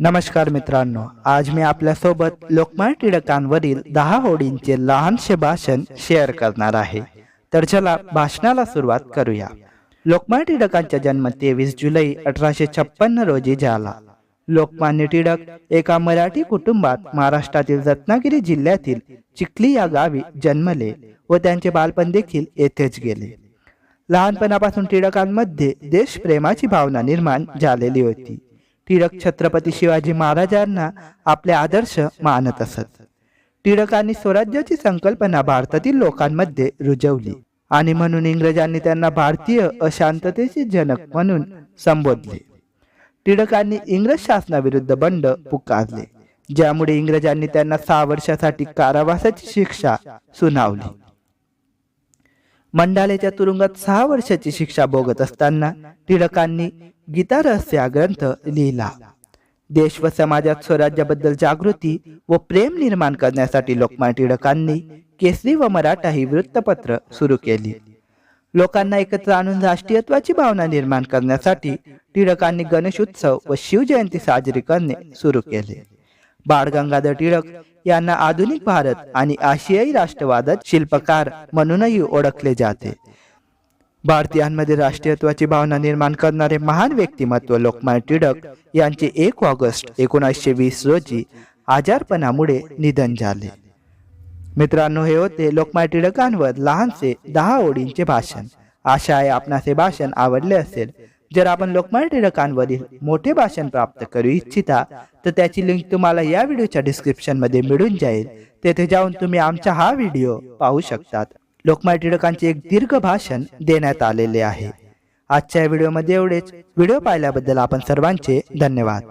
नमस्कार मित्रांनो आज मी आपल्यासोबत लोकमान्य टिळकांवरील दहा होडींचे लहानसे भाषण शेअर करणार आहे. तर चला भाषणाला सुरुवात करूया. लोकमान्य टिळकांचा जन्म तेवीस जुलै अठराशे छप्पन्न रोजी झाला. लोकमान्य टिळक एका मराठी कुटुंबात महाराष्ट्रातील रत्नागिरी जिल्ह्यातील चिखली या गावी जन्मले व त्यांचे बालपण देखील येथेच गेले. लहानपणापासून टिळकांमध्ये देशप्रेमाची भावना निर्माण झालेली होती. टिळक छत्रपती शिवाजी महाराजांना आपले आदर्श मानत असत. टिळकांनी स्वराज्याची संकल्पना भारतातील लोकांमध्ये रुजवली आणि म्हणून इंग्रजांनी त्यांना भारतीय अशांततेचे जनक म्हणून संबोधले. टिळकांनी इंग्रज शासनाविरुद्ध बंड पुकारले ज्यामुळे इंग्रजांनी त्यांना सहा वर्षासाठी कारावासाची शिक्षा सुनावली. मंडालेच्या तुरुंगात सहा वर्षाची शिक्षा भोगत असताना टिळकांनी गीता रहस्य ग्रंथ लिहिला. देश व समाजात स्वराज्याबद्दल जागृती व प्रेम निर्माण करण्यासाठी लोकमान्य टिळकांनी केसरी व मराठा ही वृत्तपत्र सुरू केली. लोकांना एकत्र आणून राष्ट्रीयत्वाची भावना निर्माण करण्यासाठी टिळकांनी गणेश उत्सव व शिवजयंती साजरी करणे सुरू केले. बाळ गंगाधर टिळक यांना आधुनिक भारत आणि आशियाई राष्ट्रवादात शिल्पकार म्हणूनही ओळखले जाते. भारतीयांमध्ये राष्ट्रीयत्वाची भावना निर्माण करणारे महान व्यक्तिमत्व लोकमान्य टिळक यांचे एक ऑगस्ट एकोणीसशे वीस रोजी आजारपणामुळे निधन झाले. मित्रांनो हे होते लोकमान्य टिळकांवर लहानसे दहा ओळींचे भाषण. आशा आहे आपणास हे भाषण आवडले असेल. जर आपण लोकमान्य टिळकांवरील मोठे भाषण प्राप्त करू इच्छिता तर त्याची लिंक तुम्हाला या व्हिडिओच्या डिस्क्रिप्शनमध्ये मिळून जाईल. तेथे जाऊन तुम्ही आमचा हा व्हिडिओ पाहू शकतात. लोकमान्य टिळकांचे एक दीर्घ भाषण देण्यात आलेले आहे. आजच्या या व्हिडिओमध्ये एवढेच. व्हिडिओ पाहिल्याबद्दल आपण सर्वांचे धन्यवाद.